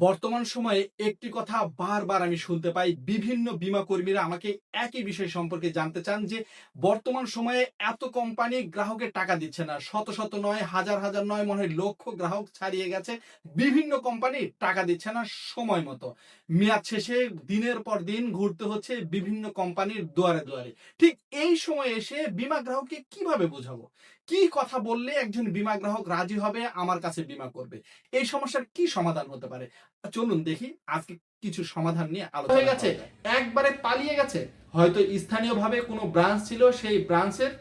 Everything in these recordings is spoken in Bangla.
বর্তমান সময়ে একটি কথা বারবার আমি শুনতে পাই, বিভিন্ন বীমা কর্মীরা আমাকে একই বিষয় সম্পর্কে জানতে চান যে, বর্তমান সময়ে এত কোম্পানি গ্রাহকের টাকা দিচ্ছে না। শত শত নয়, হাজার হাজার নয়, মনে হয় লক্ষ গ্রাহক ছাড়িয়ে গেছে। বিভিন্ন কোম্পানি টাকা দিচ্ছে না সময় মতো। মেয়াদ শেষে দিনের পর দিন ঘুরতে হচ্ছে বিভিন্ন কোম্পানির দুয়ারে দুয়ারে। ঠিক এই সময়ে এসে বিমা গ্রাহককে কীভাবে বোঝাবো? কি কথা বললে একজন বিমা গ্রাহক রাজি হবে আমার কাছে বিমা করবে? এই সমস্যার কি সমাধান হতে পারে? চলুন দেখি আজকে কিছু সমাধান নিয়ে আলোচনা হয়ে গেছে। একবারে পালিয়ে গেছে। হয়তো স্থানীয়ভাবে কোনো ব্রাঞ্চ ছিল সেই ব্রাঞ্চের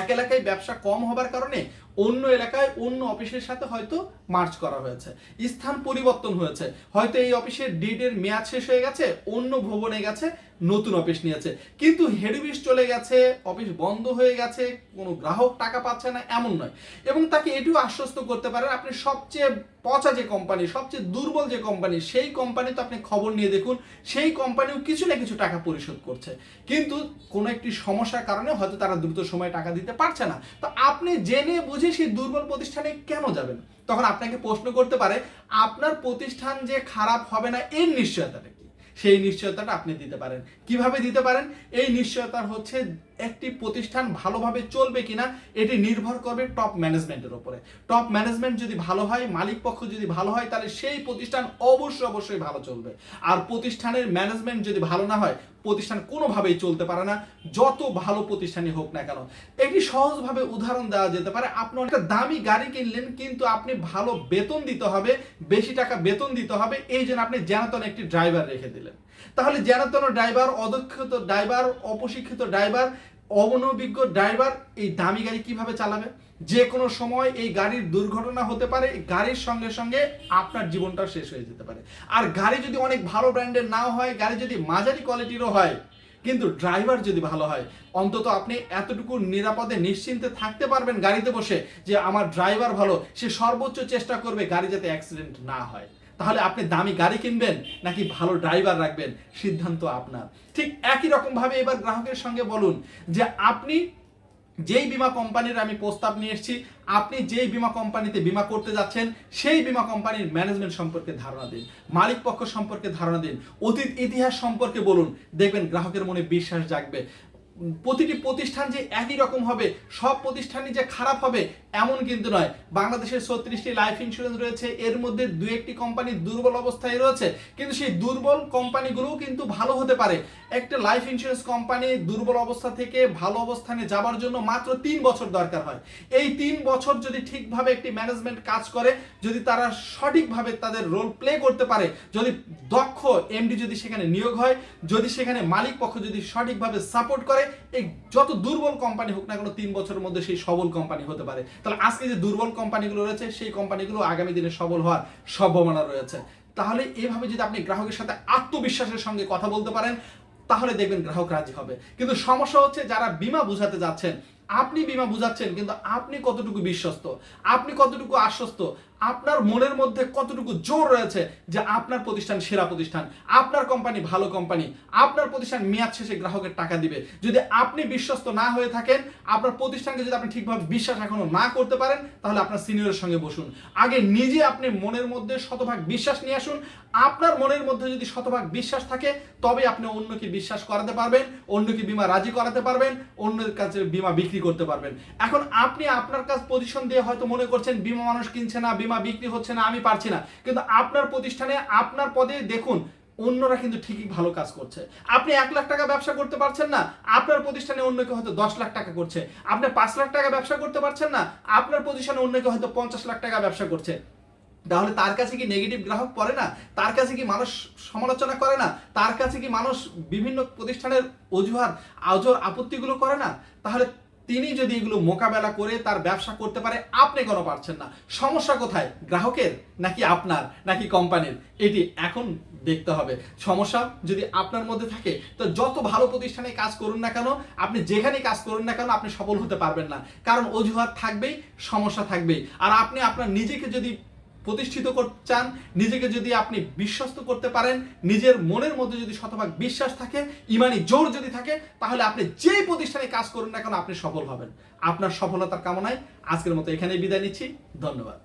এক এলাকায় ব্যবসা কম হবার কারণে অন্য এলাকায় অন্য অফিসের সাথে হয়তো মার্চ করা হয়েছে। স্থান পরিবর্তন হয়েছে। হয়তো এই অফিসের ডিডের মেয়াদ শেষ হয়ে গেছে, অন্য ভবনে গেছে, নতুন অফিস নিয়েছে। কিন্তু হেড অফিস চলে গেছে, অফিস বন্ধ হয়ে গেছে, কোনো গ্রাহক টাকা পাচ্ছে না, এমন নয়। এবং তাকে এটিও আশ্বস্ত করতে পারেন, আপনি সবচেয়ে পচা যে কোম্পানি সবচেয়ে দুর্বল যে কোম্পানি সেই কোম্পানি তো আপনি খবর নিয়ে দেখুন, সেই কোম্পানিও কিছু না কিছু টাকা পরিশোধ করছে। কিন্তু কোনো একটি সমস্যার কারণে হয়তো তারা দ্রুত সময়ে টাকা দিতে পারছে না। তো আপনি জেনে বুঝে সেই দুর্বল প্রতিষ্ঠানে কেন যাবেন? তখন আপনাকে প্রশ্ন করতে পারে, আপনার প্রতিষ্ঠান যে খারাপ হবে না, এর নিশ্চয়তাটা কি? সেই নিশ্চয়তাটা আপনি দিতে পারেন। কীভাবে দিতে পারেন? এই নিশ্চয়তা হচ্ছে একটি প্রতিষ্ঠান ভালোভাবে চলবে কিনা, এটি নির্ভর করবে টপ ম্যানেজমেন্টের উপরে। টপ ম্যানেজমেন্ট যদি ভালো হয়, মালিক পক্ষ যদি ভালো হয়, তাহলে সেই প্রতিষ্ঠান অবশ্যই অবশ্যই ভালো চলবে। আর প্রতিষ্ঠানের ম্যানেজমেন্ট যদি ভালো না হয়, প্রতিষ্ঠান কোনোভাবেই চলতে পারে না, যত ভালো প্রতিষ্ঠানই হোক না কেন। একটি সহজভাবে উদাহরণ দেওয়া যেতে পারে, আপনি একটা দামি গাড়ি কিনলেন, কিন্তু আপনি ভালো বেতন দিতে হবে, বেশি টাকা বেতন দিতে হবে, এই জন্য আপনি যেনতন একটি ড্রাইভার রেখে দিলেন। তাহলে যেনতন ড্রাইভার অদক্ষিত ড্রাইভার, অপশিক্ষিত ড্রাইভার অনভিজ্ঞ ড্রাইভার এই দামি গাড়ি কীভাবে চালাবে? যে কোনো সময় এই গাড়ির দুর্ঘটনা হতে পারে, গাড়ির সঙ্গে সঙ্গে আপনার জীবনটা শেষ হয়ে যেতে পারে। আর গাড়ি যদি অনেক ভালো ব্র্যান্ডের নাও হয়, গাড়ি যদি মাঝারি কোয়ালিটিরও হয়, কিন্তু ড্রাইভার যদি ভালো হয়, অন্তত আপনি এতটুকু নিরাপদে, নিশ্চিন্তে থাকতে পারবেন গাড়িতে বসে যে আমার ড্রাইভার ভালো, সে সর্বোচ্চ চেষ্টা করবে গাড়ি যাতে অ্যাক্সিডেন্ট না হয়। তাহলে আপনি দামি গাড়ি কিনবেন নাকি ভালো ড্রাইভার রাখবেন? সিদ্ধান্ত আপনার। ঠিক একই রকম ভাবে এবার গ্রাহকের সঙ্গে বলুন যে আপনি যেই বিমা কোম্পানির আমি প্রস্তাব নিয়ে এসেছি, আপনি যেই বিমা কোম্পানিতে বিমা করতে যাচ্ছেন, সেই বিমা কোম্পানির ম্যানেজমেন্ট সম্পর্কে ধারণা দিন, মালিক পক্ষ সম্পর্কে ধারণা দিন, অতীত ইতিহাস সম্পর্কে বলুন। দেখবেন গ্রাহকের মনে বিশ্বাস জাগবে। প্রতিটি প্রতিষ্ঠান যে একই রকম হবে, সব প্রতিষ্ঠানই যে খারাপ হবে এমন কিন্তু নয়। বাংলাদেশের ছত্রিশটি লাইফ ইন্স্যুরেন্স রয়েছে। এর মধ্যে দু একটি কোম্পানি দুর্বল অবস্থায় রয়েছে। কিন্তু সেই দুর্বল কোম্পানিগুলোও কিন্তু ভালো হতে পারে। একটা লাইফ ইন্স্যুরেন্স কোম্পানি দুর্বল অবস্থা থেকে ভালো অবস্থানে যাবার জন্য মাত্র তিন বছর দরকার হয়। এই তিন বছর যদি ঠিকভাবে একটি ম্যানেজমেন্ট কাজ করে, যদি তারা সঠিকভাবে তাদের রোল প্লে করতে পারে, যদি দক্ষ এমডি যদি সেখানে নিয়োগ হয়, যদি সেখানে মালিক পক্ষ যদি সঠিকভাবে সাপোর্ট করে, এই যত দুর্বল কোম্পানি হোক না কোনো তিন বছরের মধ্যে সেই সবল কোম্পানি হতে পারে। তাহলে আজকে যে দুর্বল কোম্পানিগুলো রয়েছে, সেই কোম্পানিগুলো আগামী দিনে সবল হওয়ার সম্ভাবনা রয়েছে। তাহলে এভাবে যদি আপনি গ্রাহকের সাথে আত্মবিশ্বাসের সঙ্গে কথা বলতে পারেন, তাহলে দেখবেন গ্রাহক রাজি হবে। কিন্তু সমস্যা হচ্ছে যারা বিমা বুঝাতে যাচ্ছেন, আপনি বিমা বুঝাচ্ছেন, কিন্তু আপনি কতটুকু বিশ্বস্ত, আপনি কতটুকু আশ্বস্ত আপনার মনের মধ্যে কতটুকু জোর রয়েছে যে আপনার প্রতিষ্ঠান সেরা প্রতিষ্ঠান, আপনার কোম্পানি ভালো কোম্পানি, আপনার প্রতিষ্ঠান মেয়াদ শেষে গ্রাহকের টাকা দিবে। যদি আপনি বিশ্বস্ত না হয়ে থাকেন, আপনার প্রতিষ্ঠানকে যদি আপনি ঠিকভাবে বিশ্বাস এখনও না করতে পারেন, তাহলে আপনার সিনিয়রের সঙ্গে বসুন। আগে নিজে আপনি মনের মধ্যে শতভাগ বিশ্বাস নিয়ে আসুন। আপনার মনের মধ্যে যদি শতভাগ বিশ্বাস থাকে তবে আপনি অন্যকে বিশ্বাস করাতে পারবেন, অন্যকে বিমা রাজি করাতে পারবেন, অন্যের কাছে বিমা বিক্রি করতে পারবেন। এখন আপনি আপনার কাছে পজিশন দিয়ে হয়তো মনে করছেন, বিমা মানুষ কিনছে না বিমা বিক্রি হচ্ছে না, আমি পারছি না। কিন্তু আপনার প্রতিষ্ঠানে, আপনার পদে দেখুন, অন্যরা কিন্তু ঠিকই ভালো কাজ করছে। আপনি এক লাখ টাকা ব্যবসা করতে পারছেন না, আপনার প্রতিষ্ঠানে অন্য কেউ হয়তো দশ লাখ টাকা করছে। আপনি পাঁচ লাখ টাকা ব্যবসা করতে পারছেন না, আপনার প্রতিষ্ঠানে অন্য কেউ হয়তো পঞ্চাশ লাখ টাকা ব্যবসা করছে। তাহলে তার কাছে কি নেগেটিভ গ্রাহক পড়ে না? তার কাছে কি মানুষ সমালোচনা করে না? তার কাছে কি মানুষ বিভিন্ন প্রতিষ্ঠানের অজুহাত, আজর আপত্তিগুলো করে না? তাহলে তিনি যদি এগুলো মোকাবেলা করে তার ব্যবসা করতে পারে, আপনি কেন পারছেন না। সমস্যা কোথায়? গ্রাহকের নাকি আপনার, নাকি কোম্পানির? এটি এখন দেখতে হবে। সমস্যা যদি আপনার মধ্যে থাকে, তো যত ভালো প্রতিষ্ঠানে কাজ করুন না কেন, আপনি যেখানে কাজ করুন না কেন, আপনি সফল হতে পারবেন না। কারণ অজুহাত থাকবেই, সমস্যা থাকবেই। আর আপনি আপনার নিজেকে যদি প্রতিষ্ঠিত করতে চান, নিজেকে যদি আপনি বিশ্বস্ত করতে পারেন, নিজের মনের মধ্যে যদি শতভাগ বিশ্বাস থাকে, ইমানি জোর যদি থাকে, তাহলে আপনি যেই প্রতিষ্ঠানে কাজ করুন না কেন, আপনি সফল হবেন। আপনার সফলতার কামনায় আজকের মতো এখানেই বিদায় নিচ্ছি। ধন্যবাদ।